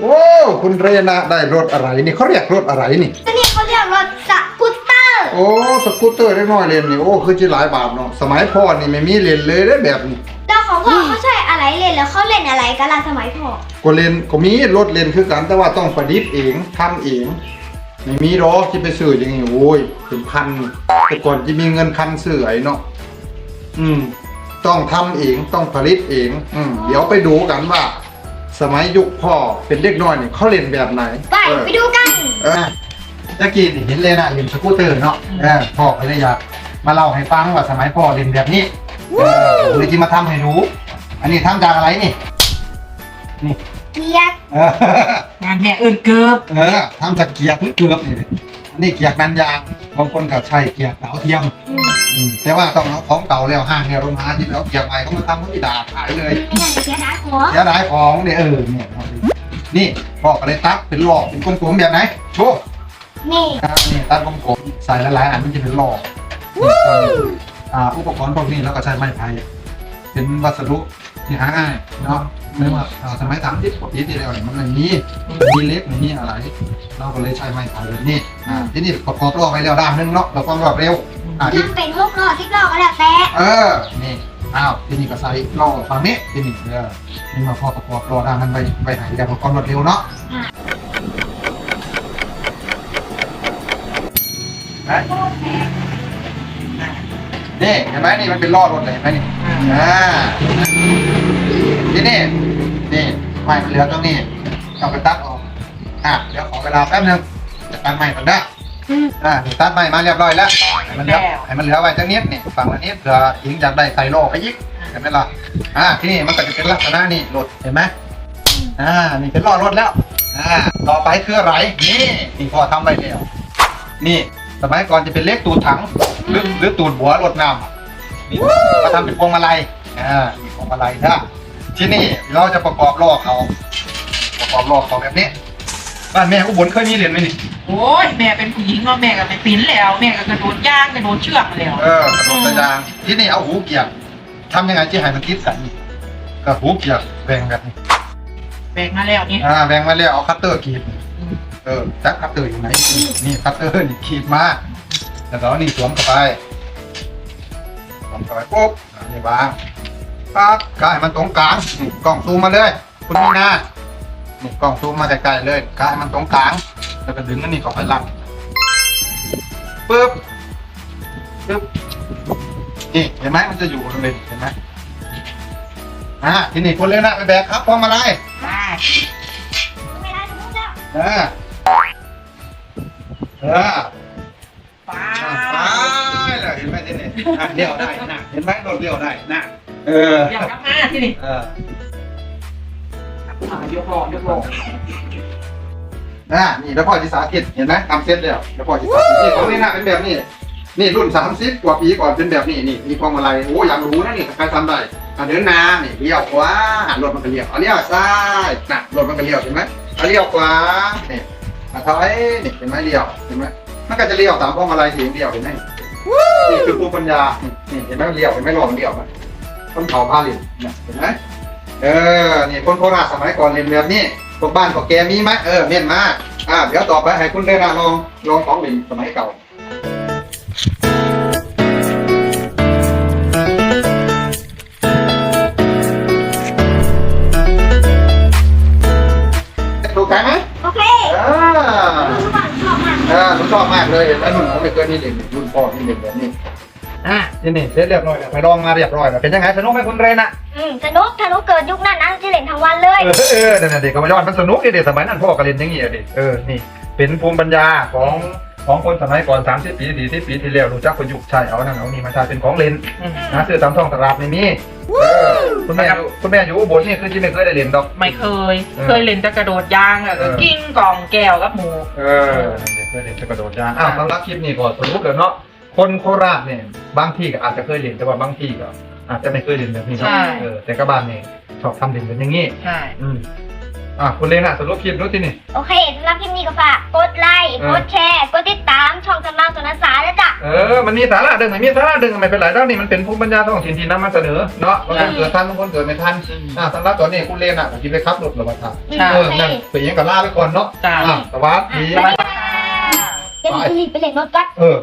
โอ้คุณเรนาได้รถอะไรนี่เขาเรียกรถอะไรนี่ตัวนี้เขาเรียกรถสกูตเตอร์โอ้สกูตเตอร์ได้น้อยเรียนนี่โอ้คือจีหลายบาทเนาะสมัยพ่อนี่ไม่มีเรียนเลยได้แบบนี้แล้วของพ่อเขาใช้อะไรเล่นแล้วเขาเล่นอะไรกันล่ะสมัยพ่อก็เรียนก็มีรถเรียนคือกันแต่ว่าต้องประดิษฐ์เองทำเองไม่มีหรอกที่ไปซื้ออย่างนี้โอ้ยเป็นพันแต่ก่อนจะมีเงินพันซื้อไอ้เนาะอืม ต้องทำเองต้องผลิตเอง อืมเดี๋ยวไปดูกันว่า สมัยยุคพ่อเป็นเด็กน้อยเนี่ยเขาเรียนแบบไหนไปเออไปดูกัน เออตะกี้นี่เห็นเลยนะเรียนสกูตเตอร์เนาะเออพ่อก็เลยอยากมาเล่าให้ฟังว่าสมัยพ่อเรียนแบบนี้เออเลยที่มาทำให้รู้อันนี้ทำจากอะไรนี่นี่เกียร์เออ งานแม่อื่นเกือบเออทำจากเกียร์เกือบนี่อันนี้เกียร์นันยางบางคนก็ใช้เกียร์ดาวเทียม อืม แต่ว่าต้องเอาของเก่าแล้วห้างเนี่ยโรงงานที่แล้วเกียร์ใหม่เขามาทำเขาที่ด่าขายเลยไม่นั่นเกียร์นะหัวเสียดายของเนี่ยเออเนี่ยเอาดินี่พ่อก็เลยตัดเป็นหลอกเป็นกลมๆแบบไหนโชว์นี่อ่านี่ตัดกลมๆใส่หลายๆอันมันจะเป็นหลอกนี่ก็อ่าอุปกรณ์พวกนี้แล้วก็ใช้ไม้ไผ่เป็นวัสดุที่หาง่ายเนาะไม่ว่าอ่าสมัยสามสิบกว่าปีที่แล้วเนี่ยมันไม่มีมีเล็กไม่มีอะไร เราก็เลยใช้ไม้ไผ่แบบนี้อ่าที่นี่ประกอบรอบไปแล้วด้านหนึงเนาะเราก็รอบเร็ว อ่าที่มันเป็นหกล้อที่ล้อก็แล้วแต่เออ นี่ อ้าวที่นี่ก็ใส่ล้อฝั่งนี้ที่นี่เออนี่มาพอประกอบล้อด้านนั้นไปไปไหนแต่ประกอบรถเร็วเนาะนะนี่เห็นไหมนี่มันเป็นล้อรถเลยเห็นไหมนี่ อ่าที่นี่นี่ไม้มันเหลือตรงนี้เอาไปตัดออก อะ เดี๋ยวขอเวลาแป๊บนึงจะตัดไม้ก่อนนะ อ่านี่ตัดไม้มาเรียบร้อยแล้วให้มันเหลือให้มันเหลือไว้จังนิดนี่ฝั่งละนิดเผื่อหญิงอยากได้ใส่โลไปยิกเห็นไหมล่ะอ่าที่นี่มันก็จะเป็นลักษณะนี่รถเห็นไหมอ่านี่เป็นล้อรถแล้วอ่าต่อไปคืออะไรนี่นี่พอทำไปแล้วนี่สมัยก่อนจะเป็นเล็กตูดถังหรือหรือตูดหัวรถน้ำอะนี่มาทำเป็นพวงมาลัยอ่านี่พวงมาลัยนะที่นี่เราจะประกอบล้อเขาประกอบล้อเขาแบบนี้ บ้านแม่อุบลเคยมีเหรียญไหมนี่ โอ้ยแม่เป็นผู้หญิงเนาะแม่ก็ไปปิ้นแล้ว แม่ก็กระโดดย่างกระโดดเชือกมาแล้ว เออกระโดดกระดางที่นี่เอาหูเกียร์ทำยังไงที่ให้มันติดกันกับหูเกียร์แบ่งแบบนี้แบกมาแล้วนี่อ่าแบ่งมาแล้วเอาคัตเตอร์กรีดเออจักคัตเตอร์อยู่ไหนนี่คัตเตอร์นี่กรีดมาแล้วก็เอานี่สวมเข้าไปสวมเข้าไปปุ๊บอ่านี่วางปั๊บกายมันตรงกลางนี่กล้องซูมมาเลย คุณมีนา นี่กล้องซูมมาใกล้ๆเลยกายมันตรงกลาง แล้วก็ดึงอันนี้เข้าไปรัดปึ๊บปึ๊บนี่เห็นไหมมันจะอยู่บริเวณเห็นไหมอ่าทีนี้คนเล่นนะไปแบกครับพวงมาลัยอ่าไม่ได้ทุกแล้วเออเออป้าอ่าไปเลยเห็นไหมที่นี่อะเลี้ยวได้นะเห็นไหมรถเลี้ยวได้นะเอออยากกลับมาที่นี่เออ อ่ายกลอยกลออ่านี่แล้วพ่อจิสาธิตเห็นไหมทำเสร็จแล้วแล้วพ่อจิสาธิตนี่ของนี่นะเป็นแบบนี้ นี่รุ่นสามสิบกว่าปีก่อนเป็นแบบนี้นี่มีพวงมาลัยโอ้อยากรู้นะนี่ใครทำได้อะเดินหน้านี่เลี้ยวขวารถมันก็เลี้ยวเอาเลี้ยวซ้ายน่ะรถมันก็เลี้ยวเห็นไหมเอาเลี้ยวขวานี่มาถอยนี่เห็นไหมเลี้ยวเห็นไหมมันก็จะเลี้ยวตามพวงมาลัยสีเดียวเห็นไหมนี่คือภูมิปัญญานี่เห็นไหมเลี้ยวเห็นไหมลองเลี้ยวมันคนเขาพาเรียนเนี่ยเห็นไหม เออ นี่คนโคราชสมัยก่อนเรียนแบบนี้พวกบ้านพวกแกมีไหมเออเมียนมาอ่าเดี๋ยวต่อไปให้คุณได้นะลองลองของเล่นสมัยเก่าถูกใจไหมโอเคอ่าทุกคนชอบมากเออผมชอบมากเลยแล้วรุ่นผมไม่เคยมีเล่นรุ่นพ่อที่เล่นแบบนี้ อะนี่นี่เสร็จเรียบร้อยแล้วไปลองมาเรียบร้อยแล้วเป็นยังไงสนุกไหมคุณเรนอะอืมสนุกถ้าหนุเกิดยุคนั้นนะจะเล่นทั้งวันเลย เออเออเด็กเด็กก็มาย้อนมันสนุกดิเด็กสมัยนั้นพ่อก็เล่นอย่างงี้อะดิเออนี่เป็นภูมิปัญญาของของคนสมัยก่อน30ปี40ปีที่แล้วรู้จักประยุกต์ใช้เอานั่นเอานี่มาใช้เป็นของเล่นนะซื้อตามท้องตลาดไม่มีเออคุณแม่อยู่คุณแม่อยู่อุบลนี่คือที่ไม่เคยได้เล่นดอก ไม่เคยเออเคยเล่นแต่กระโดดยางอะเออกิ้งกล่องแก้วกับหมู เออเด็กเคยเล่นจะกระโดดยางอ้าวสำหรับคลิปนี้ก็สรุปเลยเนาะ คนโคราชเนี่ยบางที่ก็อาจจะเคยเล่นแต่ว่าบางที่ก็อาจจะไม่เคยเล่นแบบนี้เนาะใช่ เออแต่ก็บ้านนี่ชอบทำเล่นเป็นอย่างงี้ ใช่ อืมอะคุณเลนอะสรุปคลิปรู้ที่นี่ โอเคสำหรับคลิปนี้ก็ฝากกดไลค์เออ กดแชร์กดติดตามช่องสำนักสนสารแล้วจ้ะ เออ มันมีสาระดึงไหมมีสาระดึงไม่เป็นไรแล้วนี่มันเป็นภูมิปัญญาท้องถิ่นที่นำมาเสนอเนาะบางคนเกิดทันบางคนเกิดไม่ทันอะสำหรับตอนนี้คุณเลนอะผมคิดไปครับรถระบาดครับใช่ เออนั่นไปยังกับล่าไปก่อนเนาะจ้า อะสวัสดีเดี๋ยวหนูจะรีบไปเล่นรถกันเออ